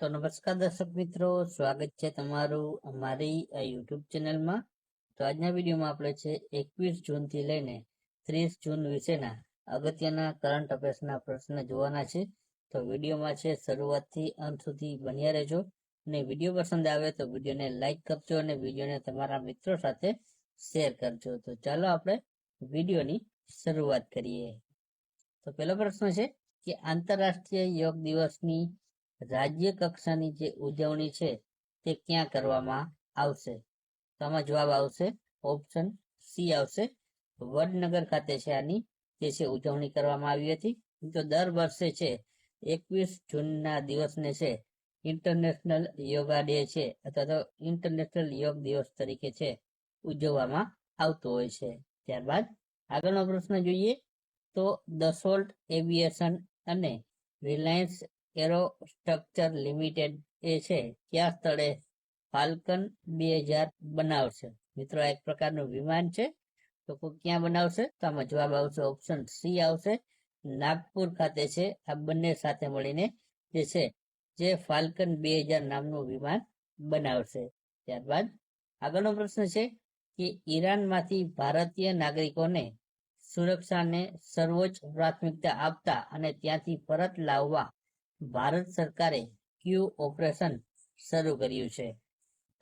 તો નમસ્કાર દર્શક મિત્રો, સ્વાગત છે તમારું અમારી આ યુટ્યુબ ચેનલમાં. તો આજના વિડીયોમાં આપણે છે એકવીસ જૂનથી લઈને ત્રીસ જૂન વિશેના અગત્યના કરંટ અફેર્સના પ્રશ્ન જોવાના છે. તો વિડીયોમાં છે શરૂઆતથી અંત સુધી બન્યા રહેજો. અને વીડિયો પસંદ આવે તો વિડીયોને લાઇક કરજો અને વિડીયોને તમારા મિત્રો સાથે શેર કરજો. તો ચાલો આપણે વિડીયોની શરૂઆત કરીએ. તો પહેલો પ્રશ્ન છે કે આંતરરાષ્ટ્રીય યોગ દિવસની રાજ્ય કક્ષાની જે ઉજવણી છે તે ક્યાં કરવામાં આવશે? તો આમાં જવાબ આવશે ઓપ્શન સી આવશે. વડનગર ખાતે છે આની જે છે ઉજવણી કરવામાં આવી હતી. તો દર વર્ષે છે એકવીસ જૂનના દિવસને છે ઇન્ટરનેશનલ યોગા ડે છે અથવા તો ઇન્ટરનેશનલ યોગ દિવસ તરીકે છે ઉજવવામાં આવતો હોય છે. ત્યારબાદ આગળનો પ્રશ્ન જોઈએ તો દસોલ્ટ એવિએશન અને રિલાયન્સ એરોસ્ટ્રક્ચર લિમિટેડ એ છે, કયા સ્થળે ફાલ્કન બે હજાર બનાવશે? મિત્રો એક પ્રકારનું વિમાન છે. તો ક્યાં બનાવશે? તો આમાં જવાબ આવશે ઓપ્શન સી આવશે. નાગપુર ખાતે છે. આ બંને સાથે મળીને જે છે, જે ફાલ્કન બે હજાર નામનું વિમાન બનાવશે. ત્યારબાદ આગળનો પ્રશ્ન છે કે ઈરાનમાંથી ભારતીય નાગરિકોને સુરક્ષાને સર્વોચ્ચ પ્રાથમિકતા આપતા અને ત્યાંથી પરત લાવવા ભારત સરકારે ક્યુ ઓપરેશન શરૂ કર્યું છે.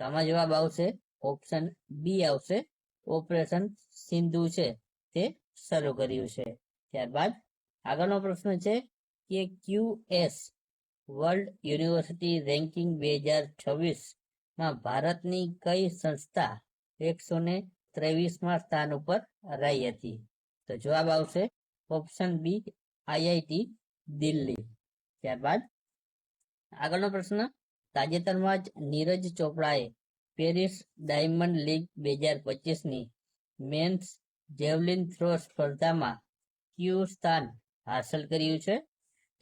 તો જવાબ આવશે ઓપ્શન બી આવશે. ઓપરેશન સિંધુ છે તે શરૂ કર્યું છે. ત્યારબાદ આગળનો પ્રશ્ન છે કે Q S world university ranking બે હજાર છવ્વીસમાં ભારતની કઈ સંસ્થા એકસો ને ત્રેવીસમાં સ્થાન ઉપર રહી હતી? તો જવાબ આવશે ઓપ્શન બી આઈઆઈટી દિલ્હી. ત્યારબાદ આગળનો પ્રશ્ન, તાજેતરમાં જ નીરજ ચોપડાએ પેરિસ ડાયમંડ લીગ બે હજાર પચીસની મેન્સ જેવલિન થ્રો સ્પર્ધામાં કયું સ્થાન હાંસલ કર્યું છે?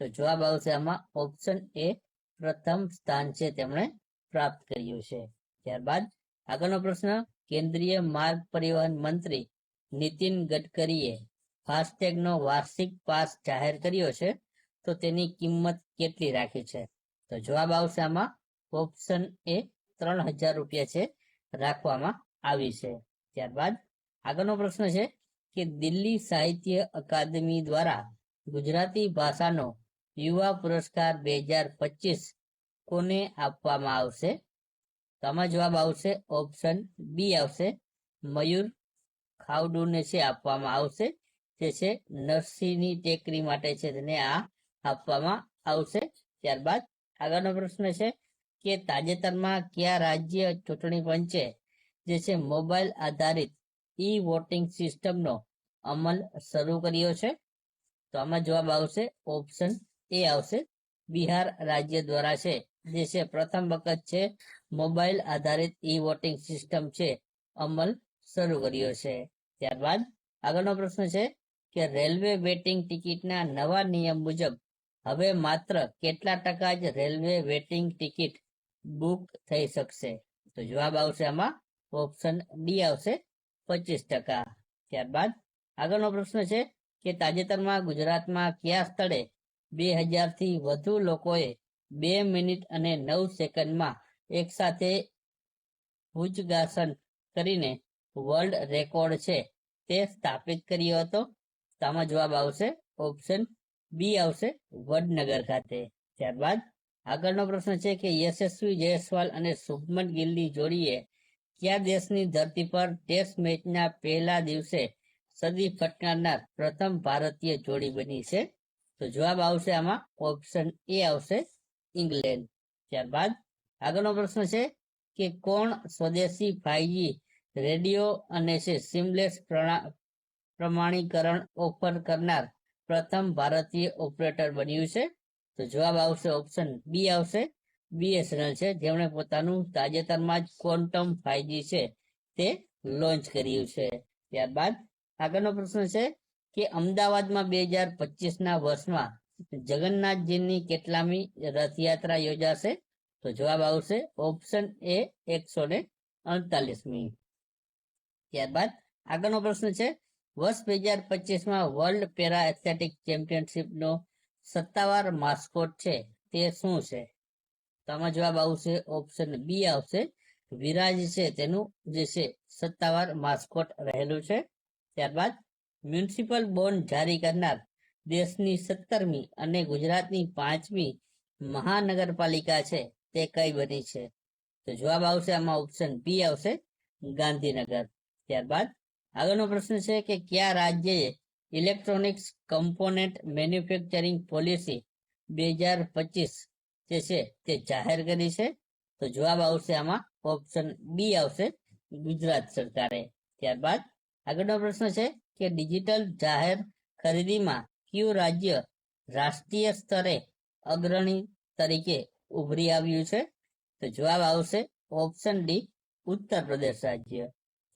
તો જવાબ આવશે આમાં, ઓપ્શન એ પ્રથમ સ્થાન છે તેમણે પ્રાપ્ત કર્યું છે. ત્યારબાદ આગળનો પ્રશ્ન, કેન્દ્રીય માર્ગ પરિવહન મંત્રી નીતિન ગડકરીએ ફાસ્ટેગનો વાર્ષિક પાસ જાહેર કર્યો છે? તો તેની કિંમત કેટલી રાખી છે? તો જવાબ આવશે આમાં ઓપ્શન એ ત્રણ હજાર રૂપિયા છે, રાખવામાં આવી છે. ત્યારબાદ આગળનો પ્રશ્ન છે કે દિલ્હી સાહિત્ય અકાદમી દ્વારા ગુજરાતી ભાષાનો યુવા પુરસ્કાર બે હજાર પચીસ કોને આપવામાં આવશે? તો આમાં જવાબ આવશે ઓપ્શન બી આવશે. મયુર ખાવડુને છે આપવામાં આવશે. તે છે નરસિંહની ટેકરી માટે છે. તેને આ આપવામાં આવશે. ત્યારબાદ આગળનો પ્રશ્ન છે કે તાજેતરમાં કયા રાજ્ય ચૂંટણી પંચે જે છે મોબાઈલ આધારિત ઈ વોટિંગ સિસ્ટમનો અમલ શરૂ કર્યો છે? તો આમાં જવાબ આવશે, ઓપ્શન એ આવશે. બિહાર રાજ્ય દ્વારા છે, જે છે પ્રથમ વખત છે મોબાઈલ આધારિત ઈ વોટિંગ સિસ્ટમ છે અમલ શરૂ કર્યો છે. ત્યારબાદ આગળનો પ્રશ્ન છે કે રેલવે વેટિંગ ટિકિટના નવા નિયમ મુજબ હવે માત્ર કેટલા ટકા જ રેલવે વેટિંગ ટિકિટ બુક થઈ શકશે? તો જવાબ આવશે આમાં ઓપ્શન ડી આવશે પચીસ ટકા. ત્યારબાદ આગળનો પ્રશ્ન છે કે તાજેતરમાં ગુજરાતમાં કયા સ્થળે બે હજારથી વધુ લોકોએ બે મિનિટ અને નવ સેકન્ડમાં એક સાથે ભુજગાસન કરીને વર્લ્ડ રેકોર્ડ છે તે સ્થાપિત કર્યો હતો? તો જવાબ આવશે ઓપ્શન બી આવશે વડનગર ખાતે. ત્યારબાદ આગળનો પ્રશ્ન છે કે યશસ્વી જયસ્વાલ અને શુભમન ગિલની જોડીએ કયા દેશની ધરતી પર ટેસ્ટ મેચના પહેલા દિવસે સદી ફટકારનાર પ્રથમ ભારતીય જોડી બની છે? તો જવાબ આવશે આમાં ઓપ્શન એ આવશે ઇંગ્લેન્ડ. ત્યારબાદ આગળનો પ્રશ્ન છે કે કોણ સ્વદેશી ફાઈજી રેડિયો અને છે સિમલેસ પ્રમાણીકરણ ઓફર કરનાર પ્રથમ ભારતીય ઓપરેટર બન્યું છે. તો જવાબ આવશે ઓપ્શન બી આવશે. બીએસએનએલ છે. જેમણે પોતાનું તાજેતરમાં જ ક્વોન્ટમ ફાઈવજી છે તે લોન્ચ કર્યું છે. ત્યારબાદ આગળનો પ્રશ્ન છે કે અમદાવાદમાં બે હજાર પચીસ ના વર્ષમાં જગન્નાથજીની કેટલામી રથયાત્રા યોજાશે? તો જવાબ આવશે ઓપ્શન એ એકસો ને અડતાલીસમી. ત્યારબાદ આગળનો પ્રશ્ન છે વર્ષ બે હજાર પચીસમાં વર્લ્ડ પેરા એથ્લેટિક ચેમ્પિયનશિપનો સત્તાવાર માસ્કોટ છે. તે શું છે? તો આમાં જવાબ આવશે ઓપ્શન બી આવશે. વિરાજ છે તેનું જે છે સત્તાવાર માસ્કોટ રહેલું છે. ત્યારબાદ મ્યુનિસિપલ બોન્ડ જારી કરનાર દેશની સત્તરમી અને ગુજરાતની પાંચમી મહાનગરપાલિકા છે. તે કઈ બની છે? તો જવાબ આવશે આમાં ઓપ્શન બી આવશે ગાંધીનગર. ત્યારબાદ આગળનો પ્રશ્ન છે કે કયા રાજ્યએ ઇલેક્ટ્રોનિક્સ કમ્પોનેન્ટ મેન્યુફેક્ચરિંગ પોલિસી બે હજાર પચીસ જે છે તે જાહેર કરી છે? તો જવાબ આવશે આમાં ઓપ્શન બી આવશે ગુજરાત સરકારે. ત્યારબાદ આગળનો પ્રશ્ન છે કે ડિજિટલ જાહેર ખરીદીમાં કયું રાજ્ય રાષ્ટ્રીય સ્તરે અગ્રણી તરીકે ઉભરી આવ્યું છે? તો જવાબ આવશે ઓપ્શન ડી ઉત્તર પ્રદેશ રાજ્ય.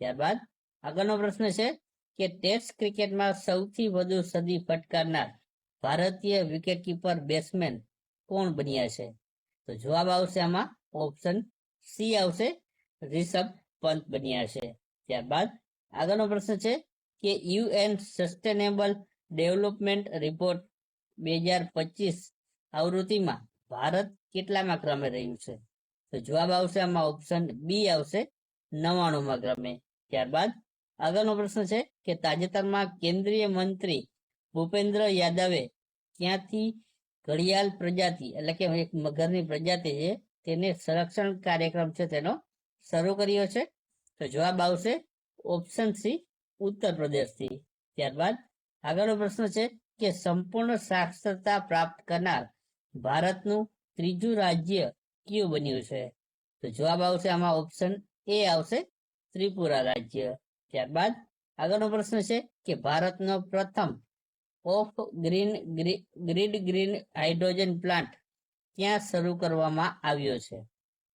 ત્યારબાદ આગળનો પ્રશ્ન છે કે ટેસ્ટ ક્રિકેટમાં સૌથી વધુ સદી ફટકારનાર ભારતીય વિકેટકીપર બેટ્સમેન કોણ બન્યા છે? તો જવાબ આવશે આમાં ઓપ્શન સી આવશે રિષભ પંત બન્યા છે. ત્યારબાદ આગળનો પ્રશ્ન છે કે યુએન સસ્ટેનેબલ ડેવલપમેન્ટ રિપોર્ટ બે હજાર પચીસ આવૃત્તિમાં ભારત કેટલામાં ક્રમે રહ્યું છે? તો જવાબ આવશે આમાં ઓપ્શન બી આવશે નવાણુંમાં ક્રમે. ત્યારબાદ આગળનો પ્રશ્ન છે કે તાજેતરમાં કેન્દ્રીય મંત્રી ભૂપેન્દ્ર યાદવે ક્યાંથી ઘડિયાળ પ્રજાતિ એટલે કે એક મગરની પ્રજાતિ છે, તેને સંરક્ષણ કાર્યક્રમ છે તેનો શરૂ કર્યો છે. તો જવાબ આવશે ઓપ્શન સી, ઉત્તર પ્રદેશથી. ત્યારબાદ આગળનો પ્રશ્ન છે કે સંપૂર્ણ સાક્ષરતા પ્રાપ્ત કરનાર ભારતનું ત્રીજું રાજ્ય કયું બન્યું છે? તો જવાબ આવશે આમાં ઓપ્શન એ આવશે ત્રિપુરા રાજ્ય. ત્યારબાદ આગળનો પ્રશ્ન છે કે ભારતનો પ્રથમ off green grid green hydrogen plant ક્યાં શરૂ કરવામાં આવ્યો છે?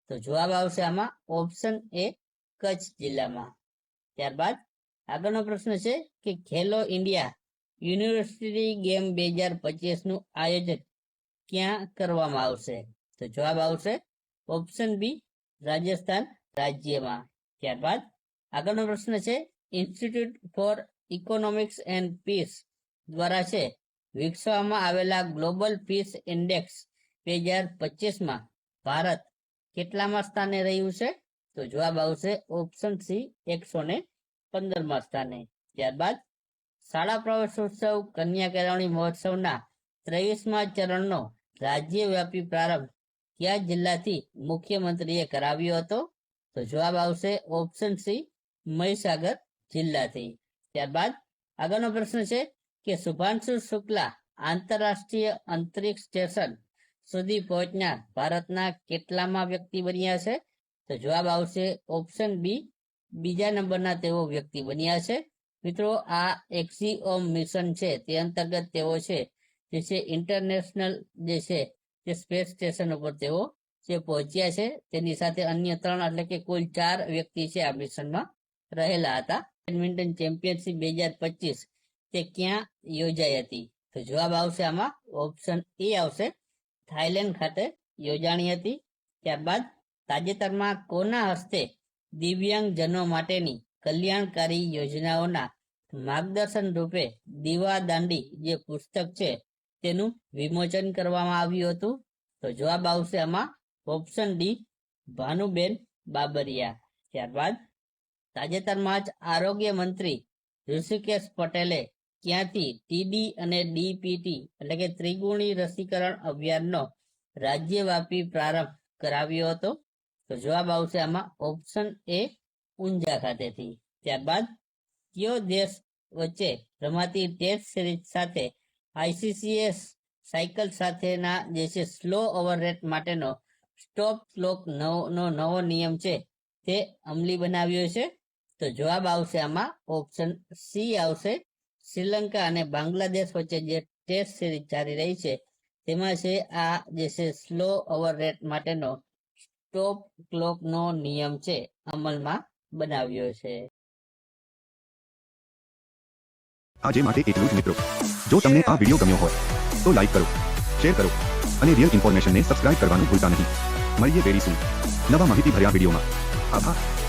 તો જવાબ આવશે આમાં ઓપ્શન એ કચ્છ જિલ્લામાં. ત્યારબાદ આગળનો પ્રશ્ન છે કે ખેલો ઇન્ડિયા યુનિવર્સિટી ગેમ બે હજાર પચીસનું આયોજન ક્યાં કરવામાં આવશે? તો જવાબ આવશે ઓપ્શન બી રાજસ્થાન રાજ્યમાં. ત્યારબાદ આગળનો પ્રશ્ન છે institute for economics and peace દ્વારા છે, વિકસાવવામાં આવેલા ગ્લોબલ પીસ ઇન્ડેક્સ બે હજાર પચીસમાં ભારત કેટલામાં સ્થાને રહ્યું છે? તો જવાબ આવશે ઓપ્શન સી એકસો ને પંદરમાં સ્થાને. ત્યારબાદ શાળા પ્રવેશોત્સવ કન્યા કેળવણી મહોત્સવના ત્રેવીસમા ચરણનો રાજ્યવ્યાપી પ્રારંભ કયા જિલ્લાથી મુખ્યમંત્રીએ કરાવ્યો હતો? તો જવાબ આવશે ઓપ્શન સી મહીસાગર જિલ્લાથી. ત્યારબાદ આગળનો પ્રશ્ન છે કે શુભાંશુ શુક્લા આંતરરાષ્ટ્રીય અંતરિક્ષ સ્ટેશન સુધી પહોંચનાર ભારતના કેટલામાં વ્યક્તિ બન્યા છે? તો જવાબ આવશે ઓપ્શન બી, બીજા નંબરના તેઓ વ્યક્તિ બન્યા છે. મિત્રો, આ એક્સીઓમ મિશન છે તે અંતર્ગત તેઓ છે. જે છે ઇન્ટરનેશનલ જે છે તે સ્પેસ સ્ટેશન ઉપર તેઓ જે પહોંચ્યા છે. તેની સાથે અન્ય ત્રણ એટલે કે કુલ ચાર વ્યક્તિ છે આ મિશનમાં. રહેલા હતા. બેડમિન્ટન ચેમ્પિયનશિપ બે હજાર પચીસ તે ક્યાં યોજાઈ હતી? તો જવાબ આવશે આમાં, ઓપ્શન એ આવશે, થાઈલેન્ડ ખાતે યોજાણી હતી. ત્યારબાદ તાજેતરમાં કોના હસ્તે દિવ્યાંગજનો માટેની કલ્યાણકારી યોજનાઓના માર્ગદર્શન રૂપે દીવા દાંડી જે પુસ્તક છે તેનું વિમોચન કરવામાં આવ્યું હતું? તો જવાબ આવશે આમાં, ઓપ્શન ડી, ભાનુબેન બાબરિયા. ત્યારબાદ તાજેતરમાં જ આરોગ્ય મંત્રી ઋષિકેશ પટેલે ક્યાંથી ટીડી અને ડીપીટી એટલે કે ત્રિગુણી રસીકરણ અભિયાનનો રાજ્યવ્યાપી પ્રારંભ કરાવ્યો હતો. તો જવાબ આવશે આમાં ઓપ્શન એ ઊંઝા ખાતેથી. ત્યારબાદ કયો દેશ વચ્ચે રમાતી ટેસ્ટ સિરીઝ સાથે આઈસીસીએસ સાયકલ સાથેના જે છે સ્લો ઓવરરેટ માટેનો સ્ટોપ ક્લોક નવો નવો નિયમ છે તે અમલી બનાવ્યો છે. તો જવાબ આવશે આમાં ઓપ્શન સી આવશે. શ્રીલંકા અને બાંગ્લાદેશ વચ્ચે જે ટેસ્ટ સિરીઝ ચાલી રહી છે, તેમાં છે આ જે છે સ્લો ઓવર રેટ માટેનો સ્ટોપ ક્લોક નો નિયમ છે, અમલમાં બનાવ્યો છે. આજે માટે એટલું જ મિત્રો. જો તમને આ વીડિયો ગમ્યો હોય, તો લાઈક કરો શેર કરો અને રિયલ ઇન્ફોર્મેશનને સબસ્ક્રાઇબ કરવાનું ભૂલતા નહીં. મળીએ વેરી સૂન નવા માહિતી ભર્યા વિડીયોમાં આભાર.